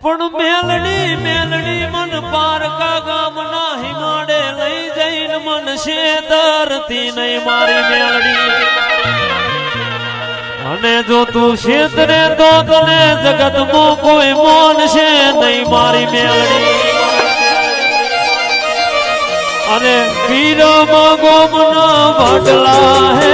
પણ મેલડી મેલડી મન પારકા ગામના હિમાડે લઈ જઈને મન શેતરતી નહીં મારી મેલડી. અને જો તું શેતરે તો તને જગતમાં કોઈ મોન છે નહીં મારી મેલડી. અને વીરમાં ગોમના વડલા હે વીરમાં હે